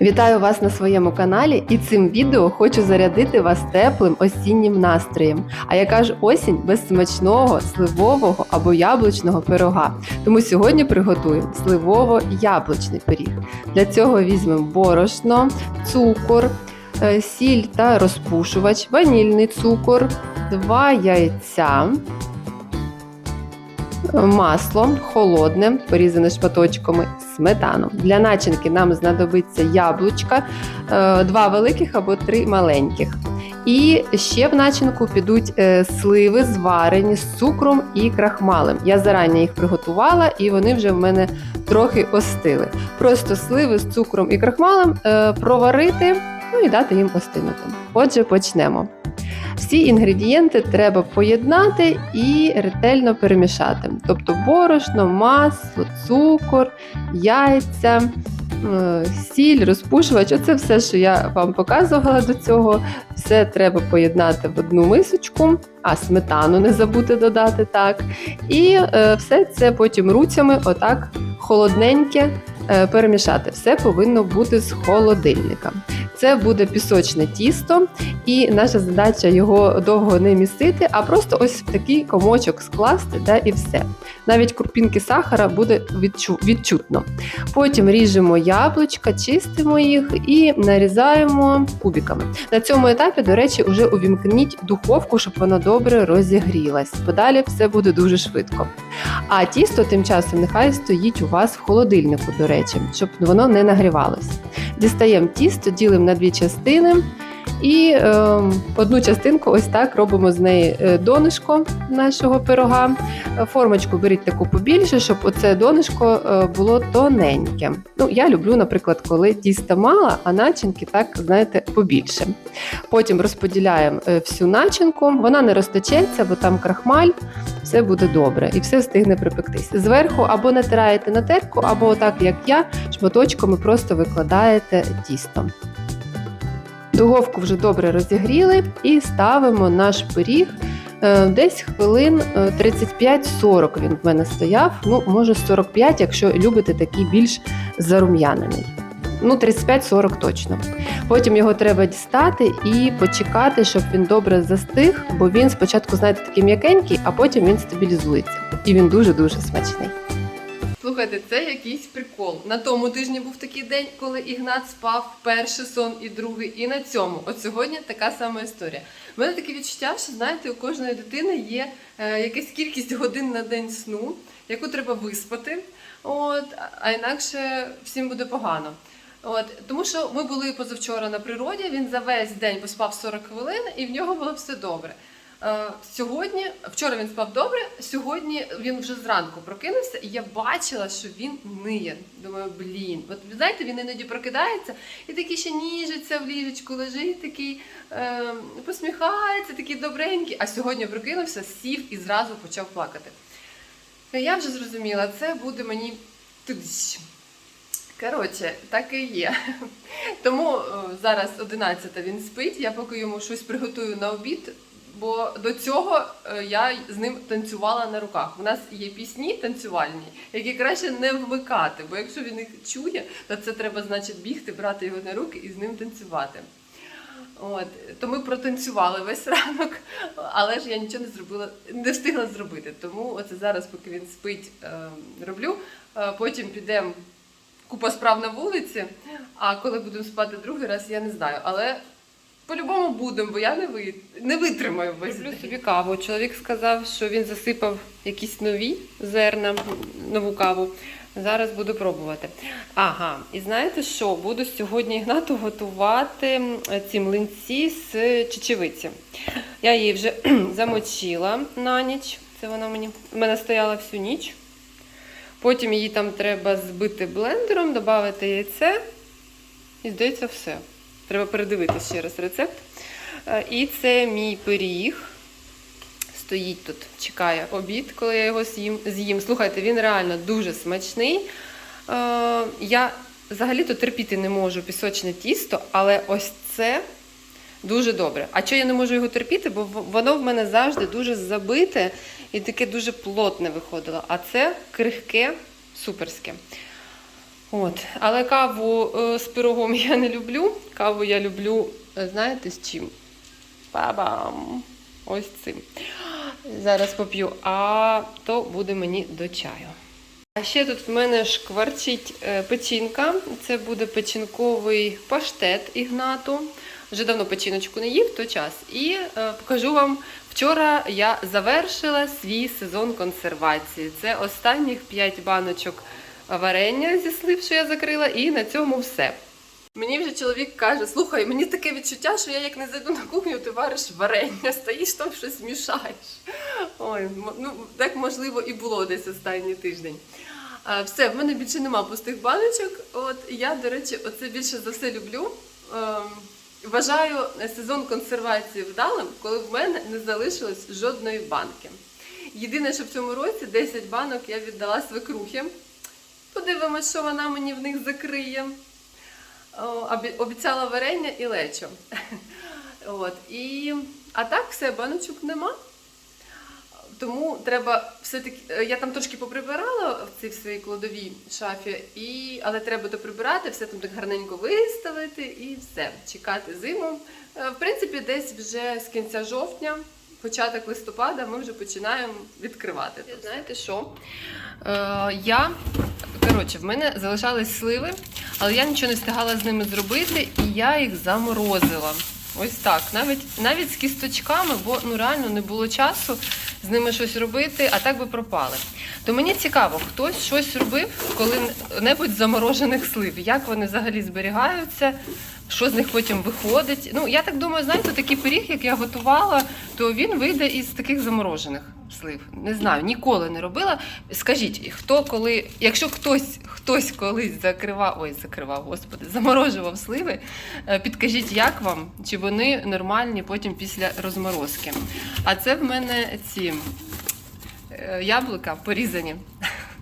Вітаю вас на своєму каналі і цим відео хочу зарядити вас теплим осіннім настроєм. А яка ж осінь без смачного, сливового або яблучного пирога? Тому сьогодні приготуємо сливово-яблучний пиріг. Для цього візьмемо борошно, цукор, е, сіль та розпушувач, ванільний цукор, два яйця. Масло холодне, порізане шматочками, сметану. Для начинки нам знадобиться яблучка, е, два великих або три маленьких. І ще в начинку підуть е, сливи, зварені з цукром і крахмалем. Я зарані їх приготувала, і вони вже в мене трохи остили. Просто сливи з цукром і крахмалем е, проварити, ну і дати їм остинути. Отже, почнемо. Всі інгредієнти треба поєднати і ретельно перемішати. Тобто борошно, масло, цукор, яйця, сіль, розпушувач. Оце все, що я вам показувала до цього. Все треба поєднати в одну мисочку, а сметану не забути додати так. І е, все це потім руцями, отак холодненьке перемішати. Все повинно бути з холодильника. Це буде пісочне тісто, і наша задача його довго не містити, а просто ось в такий комочок скласти, да, і все. Навіть крупінки сахара буде відчу- відчутно. Потім ріжемо яблучка, чистимо їх і нарізаємо кубиками. На цьому етапі, до речі, вже увімкніть духовку, щоб вона добре розігрілась. Подалі все буде дуже швидко. А тісто тим часом нехай стоїть у вас в холодильнику, до речі, щоб воно не нагрівалось. Дістаємо тісто, ділимо на дві частини. І е, одну частинку ось так робимо з неї е, донишко нашого пирога. Е, Формочку беріть таку побільше, щоб оце донишко е, було тоненьке. Ну, я люблю, наприклад, коли тіста мало, а начинки так, знаєте, побільше. Потім розподіляємо всю начинку, вона не розтечеться, бо там крахмаль, все буде добре і все встигне припектись. Зверху або натираєте на терку, або так, як я, шматочками просто викладаєте тісто. Духовку вже добре розігріли і ставимо наш пиріг. Е, Десь хвилин е, 35-40 він в мене стояв. Ну, може 45, якщо любите такий більш зарум'янений. Ну, 35-40 точно. Потім його треба дістати і почекати, щоб він добре застиг, бо він спочатку, знаєте, такий м'якенький, а потім він стабілізується. І він дуже-дуже смачний. Слухайте, це якийсь прикол. На тому тижні був такий день, коли Ігнат спав перший сон і другий, і на цьому. От сьогодні така сама історія. У мене таке відчуття, що знаєте, у кожної дитини є е, якась кількість годин на день сну, яку треба виспати. От, а інакше всім буде погано. От, тому що ми були позавчора на природі, він за весь день поспав 40 хвилин, і в нього було все добре. Е, Сьогодні, вчора він спав добре, сьогодні він вже зранку прокинувся, і я бачила, що він ниє. Думаю, блін. От знаєте, він іноді прокидається і такий ще ніжиться в ліжечку, лежить такий, е, посміхається, такий добренький. А сьогодні прокинувся, сів і зразу почав плакати. Я вже зрозуміла, це буде мені тудись. Коротше, так і є. Тому е, зараз 11 він спить, я поки йому щось приготую на обід, бо до цього е, я з ним танцювала на руках. У нас є пісні танцювальні, які краще не вмикати, бо якщо він їх чує, то це треба, значить, бігти, брати його на руки і з ним танцювати. От, то ми протанцювали весь ранок, але ж я нічого не зробила, не встигла зробити. Тому оце зараз, поки він спить, е, роблю. Е, Потім підемо купа справ на вулиці. А коли будемо спати другий раз, я не знаю. Але по-любому будемо, бо я не, ви... не витримаю весь Люблю собі каву. Чоловік сказав, що він засипав якісь нові зерна, нову каву. Зараз буду пробувати. Ага, і знаєте що? Буду сьогодні Ігнату готувати ці млинці з чечевиці. Я її вже замочила на ніч. Це вона мені в мене стояла всю ніч. Потім її там треба збити блендером, додати яйце. І здається, все. Треба передивитися ще раз рецепт. Е, І це мій пиріг. Стоїть тут, чекає обід, коли я його з'їм. Слухайте, він реально дуже смачний. Е, Я взагалі-то терпіти не можу пісочне тісто, але ось це дуже добре. А чого я не можу його терпіти? Бо воно в мене завжди дуже забите і таке дуже плотне виходило. А це крихке, суперське. От. Але каву е, з пирогом я не люблю. Каву я люблю, е, знаєте, з чим? Па-бам! Ось цим. Зараз поп'ю, а то буде мені до чаю. А ще тут в мене шкварчить е, печінка. Це буде печінковий паштет Ігнату. Вже давно печіночку не їв, то час. І е, покажу вам, вчора я завершила свій сезон консервації. Це останніх 5 баночок варення зі слив, що я закрила, і на цьому все. Мені вже чоловік каже: слухай, мені таке відчуття, що я як не зайду на кухню, ти вариш варення, стоїш там щось мішаєш. Ой, ну так можливо і було десь останній тиждень. А, все, в мене більше нема пустих баночок. От я, до речі, оце більше за все люблю. Ем, вважаю сезон консервації вдалим, коли в мене не залишилось жодної банки. Єдине, що в цьому році 10 банок я віддала свекрухі. Подивимось, що вона мені в них закриє. Обіцяла варення і лечо. От. І... А так все, баночок нема. Тому треба все-таки. е, Я там трошки поприбирала в цій своїй кладовій шафі, і... але треба доприбирати, все там так гарненько виставити і все, чекати зиму. Е, В принципі, десь вже з кінця жовтня, початок листопада, ми вже починаємо відкривати. Знаєте що? Е, я коротше, в мене залишались сливи, але я нічого не встигала з ними зробити, і я їх заморозила. Ось так, навіть навіть з кісточками, бо ну реально не було часу з ними щось робити, а так би пропали. То мені цікаво, хтось щось робив коли-небудь заморожених слив. Як вони взагалі зберігаються, що з них потім виходить. Ну, я так думаю, знаєте, такий пиріг, як я готувала, то він вийде із таких заморожених слив. Не знаю, ніколи не робила. Скажіть, хто коли, якщо хтось, хтось колись закривав, ой, закривав, господи, заморожував сливи, е, підкажіть, як вам, чи вони нормальні потім після розморозки. А це в мене ці е, яблука порізані.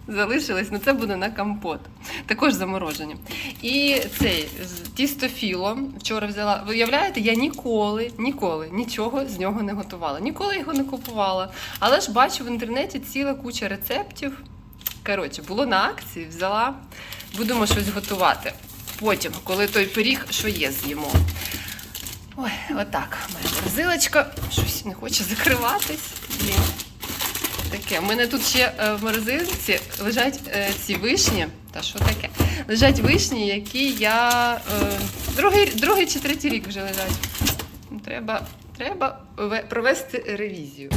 Залишились, ну це буде на компот. Також заморожені. І цей з- тісто філо вчора взяла. Ви уявляєте, я ніколи, ніколи нічого з нього не готувала. Ніколи його не купувала. Але ж бачу в інтернеті ціла куча рецептів. Коротше, було на акції, взяла, будемо щось готувати. Потім, коли той пиріг, що є, з'їмо. Ой, отак. Моя морозилочка щось не хоче закриватись. Таке. У мене тут ще е, в морозилці лежать е, ці вишні. Та що таке? Лежать вишні, які я е, другий, другий чи третій рік вже лежать. Треба, треба ве- провести ревізію.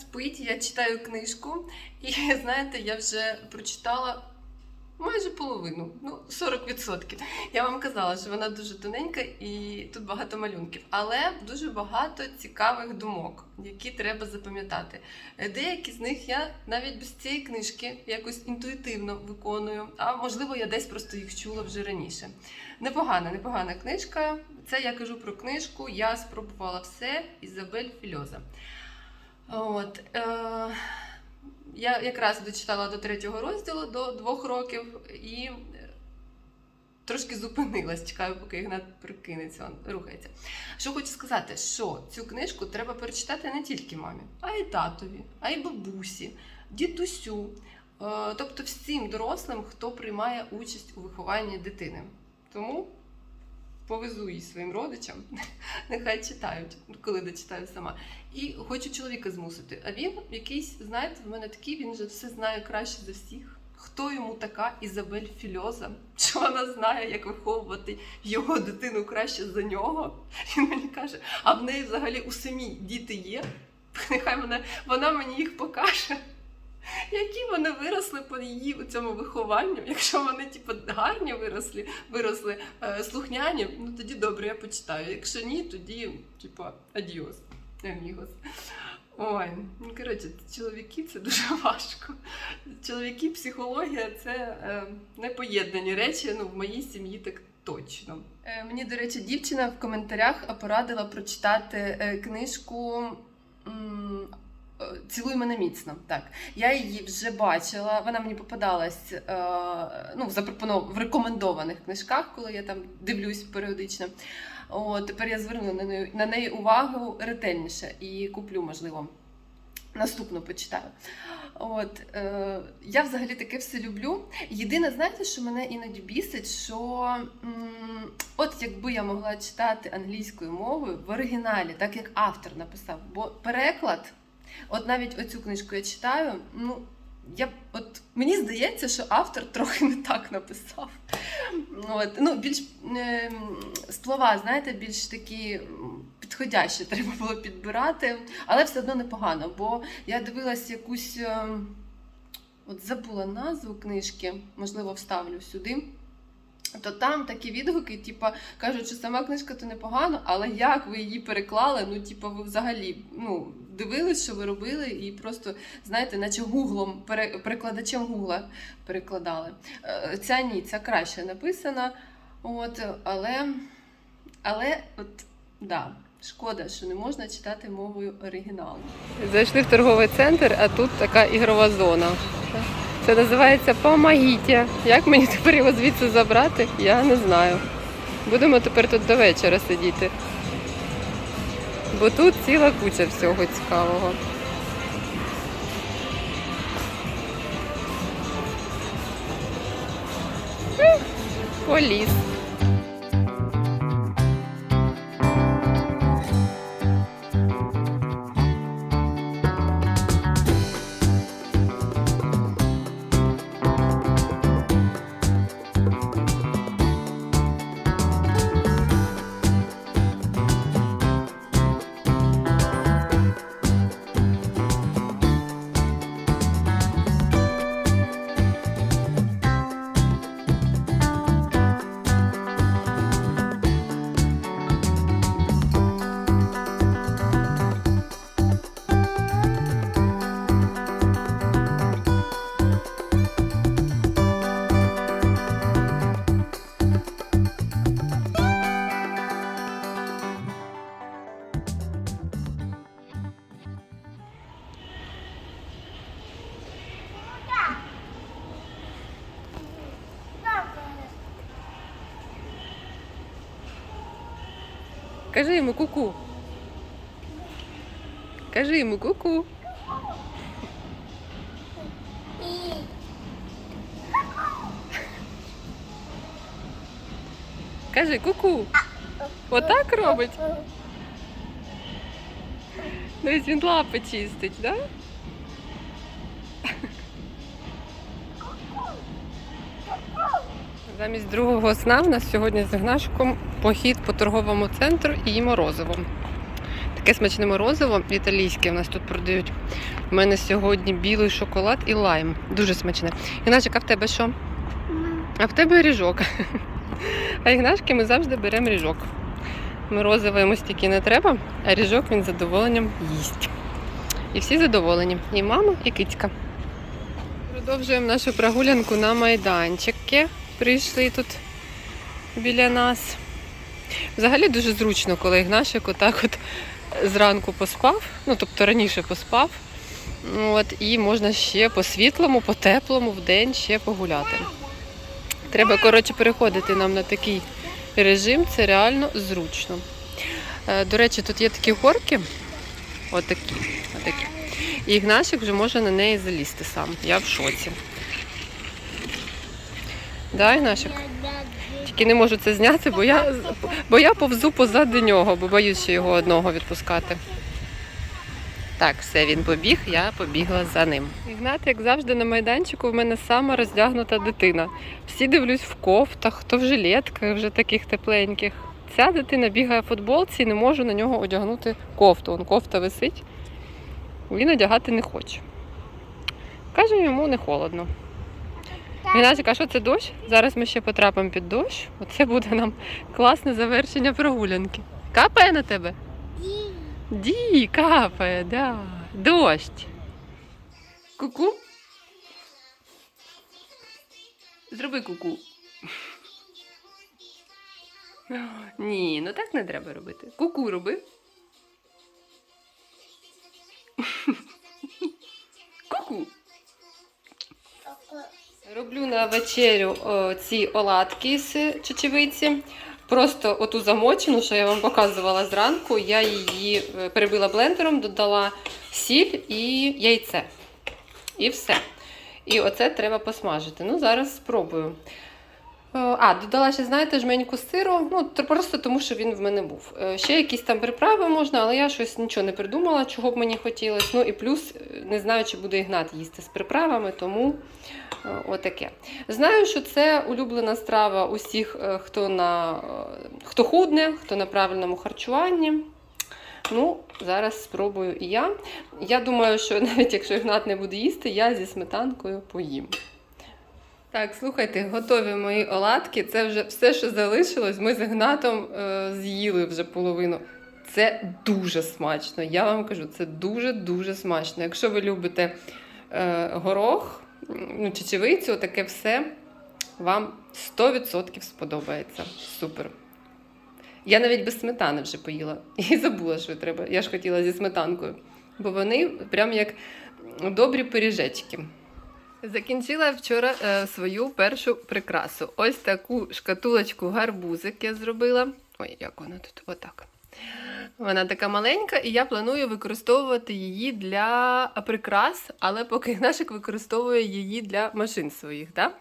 Спить, я читаю книжку, і знаєте, я вже прочитала майже половину, ну 40%. Я вам казала, що вона дуже тоненька і тут багато малюнків, але дуже багато цікавих думок, які треба запам'ятати. Е, Деякі з них я навіть без цієї книжки якось інтуїтивно виконую, а можливо, я десь просто їх чула вже раніше. Непогана, непогана книжка. Це я кажу про книжку. Я спробувала все Ізабель Фільоза. От, е, я якраз дочитала до третього розділу до двох років і трошки зупинилась, чекаю, поки Ігнат прикинеться, рухається. Що хочу сказати, що цю книжку треба перечитати не тільки мамі, а й татові, а й бабусі, дідусю, е, тобто всім дорослим, хто приймає участь у вихованні дитини. Тому повезу її своїм родичам, нехай читають, коли дочитаю сама. І хочу чоловіка змусити. А він якийсь, знаєте, в мене такий, він же все знає краще за всіх. Хто йому така Ізабель Фільоза? Що вона знає, як виховувати його дитину краще за нього? Він мені каже, а в неї взагалі у самій діти є. Нехай мене, вона мені їх покаже. Які вони виросли по її у цьому вихованню? Якщо вони типу, гарні виросли, виросли е, слухняні, ну тоді добре, я почитаю. Якщо ні, тоді типу, адіос, амігос. Ой, ну коротше, чоловіки це дуже важко. Чоловіки, психологія це е, непоєднані речі. Ну, в моїй сім'ї так точно. Е, мені, до речі, дівчина в коментарях порадила прочитати е, книжку. м, Цілуй мене міцно. Так, я її вже бачила. Вона мені попадалась е, ну, запропонов... в рекомендованих книжках, коли я там дивлюсь періодично. О, тепер я зверну на неї, на неї увагу ретельніше і куплю, можливо, наступну почитаю. От, е, я взагалі таке все люблю. Єдине, знаєте, що мене іноді бісить, що м, от якби я могла читати англійською мовою в оригіналі, так як автор написав, бо переклад, от навіть оцю книжку я читаю, ну. Я, от, мені здається, що автор трохи не так написав. От, ну, більш е, слова, знаєте, більш такі підходящі треба було підбирати, але все одно непогано, бо я дивилась якусь. е, От забула назву книжки, можливо, вставлю сюди. То там такі відгуки, типа, кажуть, що сама книжка то непогано, але як ви її переклали? Ну, типа, ви взагалі ну, дивились, що ви робили, і просто, знаєте, наче гуглом, перекладачем гугла перекладали. Е, Ця ні, ця краще написана. От, але, але, от, да, шкода, що не можна читати мовою оригіналу. Зайшли в торговий центр, а тут така ігрова зона. Це називається Помагіття. Як мені тепер його звідси забрати, я не знаю. Будемо тепер тут до вечора сидіти. Бо тут ціла куча всього цікавого. Поліс. Кажи йому ку-ку. Кажи йому ку-ку. Кажи ку-ку. Отак робить. Дивись, він лапи чистить, так? Да? Замість другого сна в нас сьогодні з Ігнашком похід по торговому центру і морозиво. Таке смачне морозиво італійське в нас тут продають. У мене сьогодні білий шоколад і лайм. Дуже смачне. Ігнашик, а в тебе що? А в тебе ріжок. А Ігнашки ми завжди беремо ріжок. Морозиво йому стільки не треба, а ріжок він з задоволенням їсть. І всі задоволені. І мама, і кицька. Продовжуємо нашу прогулянку на майданчики. Прийшли тут біля нас. Взагалі дуже зручно, коли Ігнашик отак от зранку поспав, ну тобто раніше поспав. От, і можна ще по світлому, по теплому в день ще погуляти. Треба, коротше, переходити нам на такий режим, це реально зручно. Е, До речі, тут є такі горки, отакі, отакі. І Ігнашик вже може на неї залізти сам. Я в шоці. Да, Ігнашик? Тільки не можу це зняти, бо я, бо я повзу позаду нього, бо боюсь ще його одного відпускати. Так, все, він побіг, я побігла за ним. Ігнат, як завжди, на майданчику в мене сама роздягнута дитина. Всі дивлюсь в кофтах, хто в жилетках вже таких тепленьких. Ця дитина бігає в футболці і не можу на нього одягнути кофту. Он кофта висить. Він одягати не хоче. Каже, йому не холодно. Геннадій, а що це дощ? Зараз ми ще потрапимо під дощ. Оце буде нам класне завершення прогулянки. Капає на тебе? Ді, капає, да. Дощ. Ку-ку. Зроби ку-ку. Ні, ну так не треба робити. Ку-ку роби. Ку-ку. Роблю на вечерю о, ці оладки з чечевиці. Просто оту замочену, що я вам показувала зранку, я її е, перебила блендером, додала сіль і яйце. І все. І оце треба посмажити. Ну, зараз спробую. Е, А, додала ще, знаєте, жменьку сиру. Ну, просто тому, що він в мене був. Е, Ще якісь там приправи можна, але я щось нічого не придумала, чого б мені хотілося. Ну і плюс е, не знаю, чи буде Ігнат їсти з приправами, тому отаке. Знаю, що це улюблена страва усіх, хто на хто худне, хто на правильному харчуванні. Ну, зараз спробую і я. Я думаю, що навіть якщо Ігнат не буде їсти, я зі сметанкою поїм. Так, слухайте, готові мої оладки. Це вже все, що залишилось. Ми з Ігнатом е, з'їли вже половину. Це дуже смачно. Я вам кажу, це дуже-дуже смачно. Якщо ви любите е, горох, ну, чечевицю, таке все, вам 100% сподобається. Супер. Я навіть без сметани вже поїла і забула, що треба. Я ж хотіла зі сметанкою. Бо вони прям як добрі пиріжечки. Закінчила вчора е, свою першу прикрасу. Ось таку шкатулочку гарбузик я зробила. Ой, як вона тут? Отак. Вона така маленька, і я планую використовувати її для прикрас, але поки Ігнашик використовує її для машин своїх, так?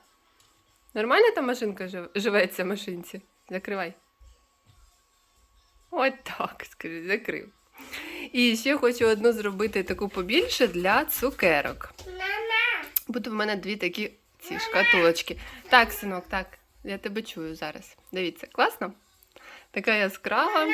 Нормальна та машинка жив- живеться машинці? Закривай. Ось так, скажи, закрив. І ще хочу одну зробити таку побільше для цукерок. Буде в мене дві такі ці шкатулочки. Так, синок, так. Я тебе чую зараз. Дивіться, класно? Така яскрава.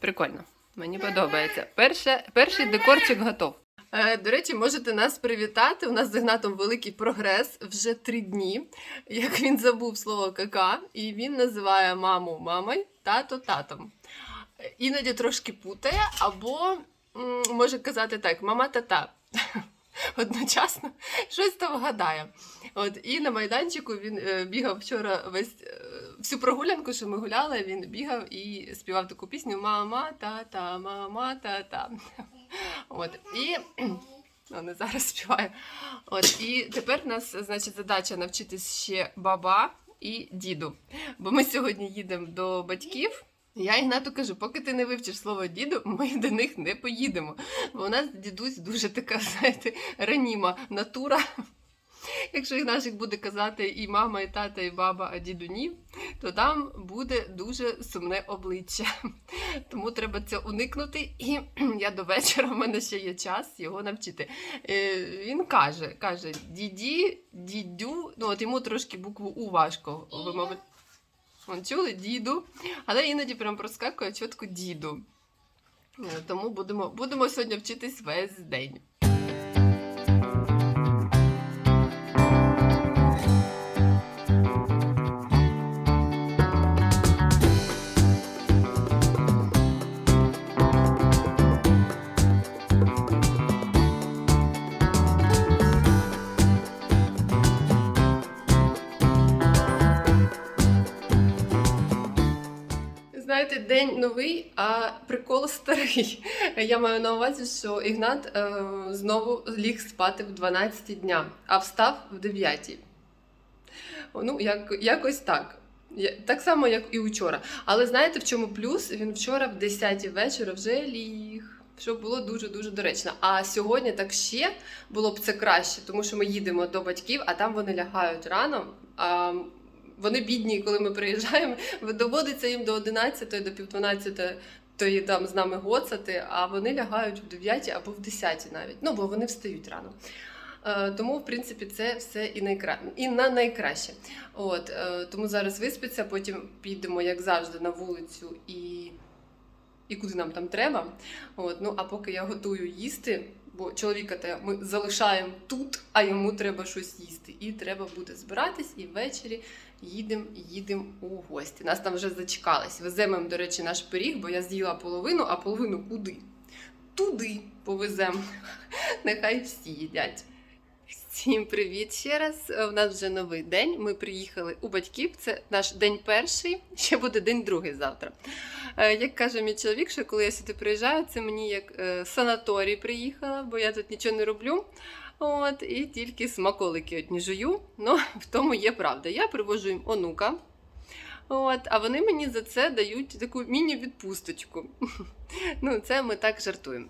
Прикольно. Мені подобається. Перше, перший декорчик готов. Е, До речі, можете нас привітати. У нас з Ігнатом великий прогрес вже три дні, як він забув слово кака, і він називає маму мамою, тато татом. Іноді трошки путає, або може казати так: мама тата. Одночасно щось там вгадає. От, і на майданчику він е, бігав вчора весь е, всю прогулянку, що ми гуляли, він бігав і співав таку пісню Мама та-та, мама та-та. От, і вони зараз співає. От, і тепер в нас, значить, задача навчитись ще баба і діду. Бо ми сьогодні їдемо до батьків. Я Ігнату кажу, поки ти не вивчиш слово діду, ми до них не поїдемо. Бо у нас дідусь дуже така, знаєте, раніма натура. Якщо Ігнашик буде казати і мама, і тата, і баба, а діду ні, то там буде дуже сумне обличчя. Тому треба це уникнути. І я до вечора в мене ще є час його навчити. Е, Він каже, каже діді, дідю, ну от йому трошки букву У важко вимовити. Вон чули діду, але іноді прям проскакує чітко діду. Е, Тому будемо, будемо сьогодні вчитись весь день. День новий, а прикол старий. Я маю на увазі, що Ігнат е, знову ліг спати в 12 дня, а встав в 9. Ну, як, якось так. Так само, як і вчора. Але знаєте, в чому плюс? Він вчора в 10 вечора вже ліг. Що було дуже-дуже доречно. А сьогодні так ще було б це краще, тому що ми їдемо до батьків, а там вони лягають рано. А вони бідні, коли ми приїжджаємо, доводиться їм до 11, до пів 12 то там з нами гоцати, а вони лягають в 9 або в 10 навіть. Ну, бо вони встають рано. Е, Тому, в принципі, це все і найкра... і на найкраще. От, е, тому зараз виспиться, потім підемо, як завжди, на вулицю і, і куди нам там треба. От, ну, а поки я готую їсти, бо чоловіка те ми залишаємо тут, а йому треба щось їсти. І треба буде збиратись, і ввечері їдемо їдемо у гості. Нас там вже зачекались. Веземо, до речі, наш пиріг, бо я з'їла половину, а половину куди? Туди повеземо. Нехай всі їдять. Всім привіт ще раз. У нас вже новий день. Ми приїхали у батьків. Це наш день перший, ще буде день другий завтра. Е, Як каже мій чоловік, що коли я сюди приїжджаю, це мені як е, санаторій приїхала, бо я тут нічого не роблю. От, і тільки смаколики одні жую. Ну, в тому є правда. Я привожу їм онука. От, а вони мені за це дають таку міні-відпусточку. Ну, це ми так жартуємо.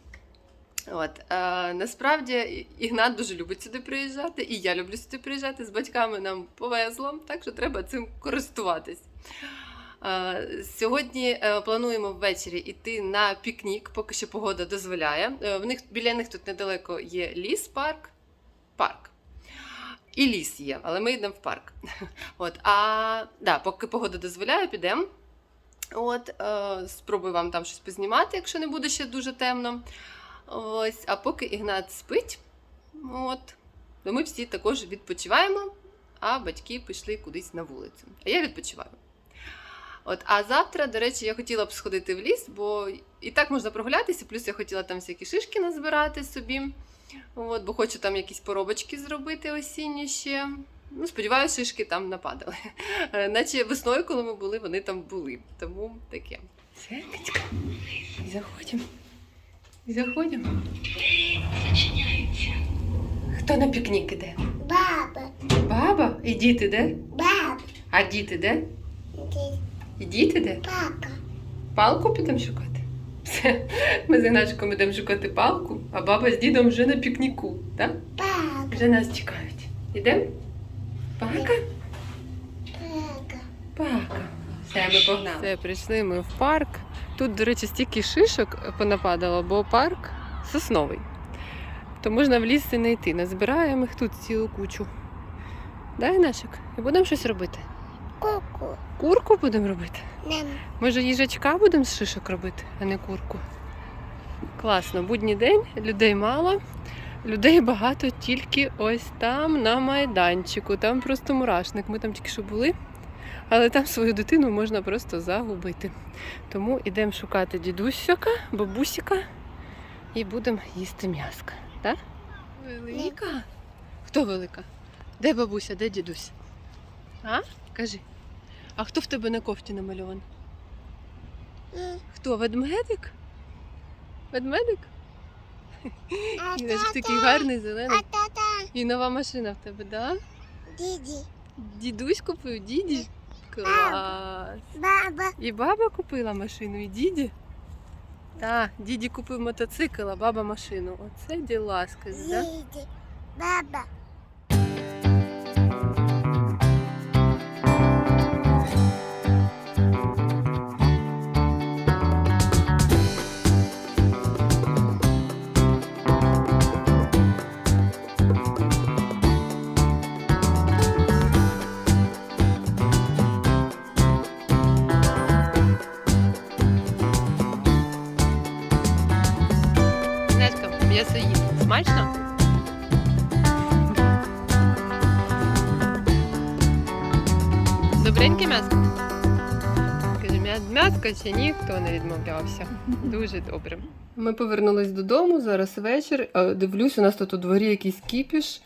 От, е, насправді Ігнат дуже любить сюди приїжджати, і я люблю сюди приїжджати. З батьками нам повезло, так що треба цим користуватись. Е, сьогодні е, плануємо ввечері йти на пікнік, поки що погода дозволяє. Е, в них, біля них тут недалеко є ліс, парк, парк. І ліс є, але ми йдемо в парк. От, а да, поки погода дозволяє, підемо. От, е, спробую вам там щось познімати, якщо не буде ще дуже темно. Ось, а поки Ігнат спить, от, то ми всі також відпочиваємо, а батьки пішли кудись на вулицю. А я відпочиваю. От, а завтра, до речі, я хотіла б сходити в ліс, бо і так можна прогулятися, плюс я хотіла там всякі шишки назбирати собі. От, бо хочу там якісь поробочки зробити осінні ще. Ну, сподіваюся, шишки там нападали. Наче весною, коли ми були, вони там були. Тому таке. Все, Заходимо. Заходимо. Хто на пікнік іде? Баба, Баба? І діти де? баба, А діти де? ді- І діти де? папа, Палку підемо шукати. Все, ми з Іначком йдемо шукати палку, а баба з дідом вже на пікніку, так? папа, Вже нас чекають. Ідемо? Пака? папа. Пака. Все, ми погнали. Все, прийшли ми в парк. Тут, до речі, стільки шишок понападало, бо парк сосновий. То можна в ліс і не йти. Назбираємо їх тут цілу кучу. Дай нашик. І будемо щось робити. Куку, Курку будемо робити. нам, Може, їжачка будемо з шишок робити, а не курку. Класно, будній день, людей мало. Людей багато тільки ось там на майданчику. Там просто мурашник. Ми там тільки що були, але там свою дитину можна просто загубити. Тому йдемо шукати дідусяка, бабусіка і будемо їсти м'яско. Так? Велика? Хто велика? Де бабуся, де дідусь? А? Кажи. А хто в тебе на кофті намальований? Хто? Ведмедик? Ведмедик? І наш такий гарний зелений. І нова машина в тебе, да? діді, Дідусь купив, діді? Клас! баба, І баба купила машину, і діді? Так, діді купив мотоцикл, а баба машину. Оце діла, скажи, да? діді, баба. «М'я- ніхто не відмовлявся. Дуже добре. Ми повернулись додому, зараз вечір. Е, Дивлюсь, у нас тут у дворі якийсь кіпіш.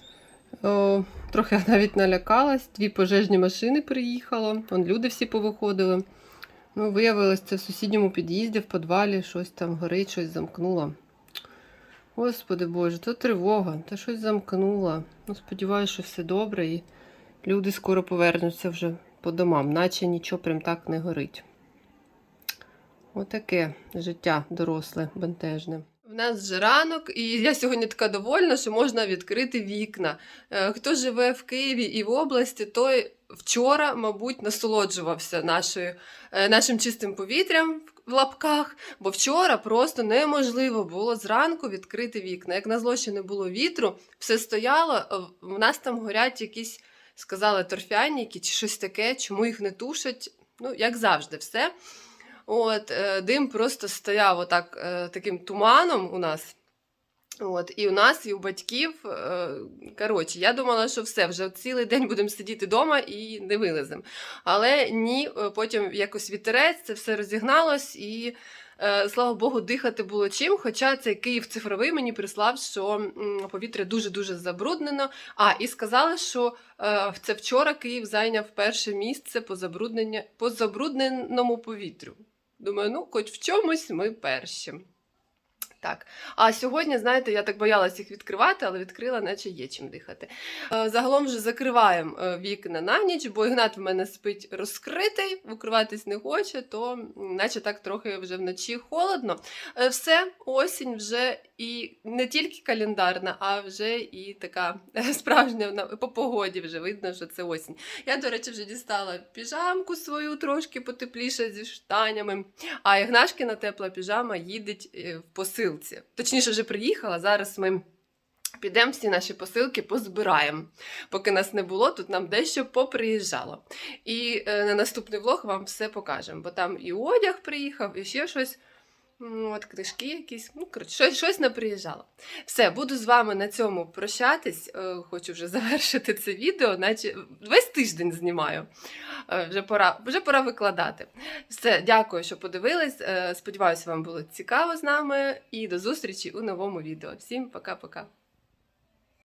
О, трохи навіть налякалась. Дві пожежні машини приїхало. Вон люди всі повиходили. Ну, виявилось, це в сусідньому під'їзді, в підвалі, щось там горить, щось замкнуло. Господи Боже, то тривога, та щось замкнула. Ну, сподіваюся, що все добре і люди скоро повернуться вже по домам, наче нічого прям так не горить. Отаке життя доросле, бентежне. В нас вже ранок, і я сьогодні така довольна, що можна відкрити вікна. Е, Хто живе в Києві і в області, той вчора, мабуть, насолоджувався нашою, е, нашим чистим повітрям в лапках, бо вчора просто неможливо було зранку відкрити вікна. Як назло ще не було вітру, все стояло. е, В нас там горять якісь, сказали, торфяніки чи щось таке, чому їх не тушать. Ну, як завжди, все. От, е, дим просто стояв отак, е, таким туманом у нас. От, і у нас, і у батьків. е, Коротше, я думала, що все, вже цілий день будемо сидіти вдома і не вилеземо. Але ні, потім якось вітерець, це все розігналось, і Слава Богу, дихати було чим. Хоча цей Київ цифровий мені прислав, що повітря дуже дуже забруднено. А і сказали, що це вчора Київ зайняв перше місце по по забрудненому повітрю. Думаю, ну хоч в чомусь ми перші. Так. А сьогодні, знаєте, я так боялась їх відкривати, але відкрила, наче є чим дихати. Е, Загалом вже закриваємо е, вікна на ніч, бо Ігнат в мене спить розкритий, викриватись не хоче, то наче так трохи вже вночі холодно. Е, Все, осінь вже і не тільки календарна, а вже і така справжня по погоді вже видно, що це осінь. Я, до речі, вже дістала піжамку свою трошки потепліше зі штанями. А Ігнашкина тепла піжама їдеть е, в посилці. Точніше, вже приїхала. Зараз ми підемо всі наші посилки позбираємо. Поки нас не було, тут нам дещо поприїжджало. І е, на наступний влог вам все покажемо, бо там і одяг приїхав, і ще щось. От книжки якісь, ну коротше, щось, щось не приїжджало. Все, буду з вами на цьому прощатись. Е, Хочу вже завершити це відео, наче весь тиждень знімаю. Е, Вже пора, вже пора викладати. Все, дякую, що подивились. Е, Сподіваюся, вам було цікаво з нами. І до зустрічі у новому відео. Всім пока-пока.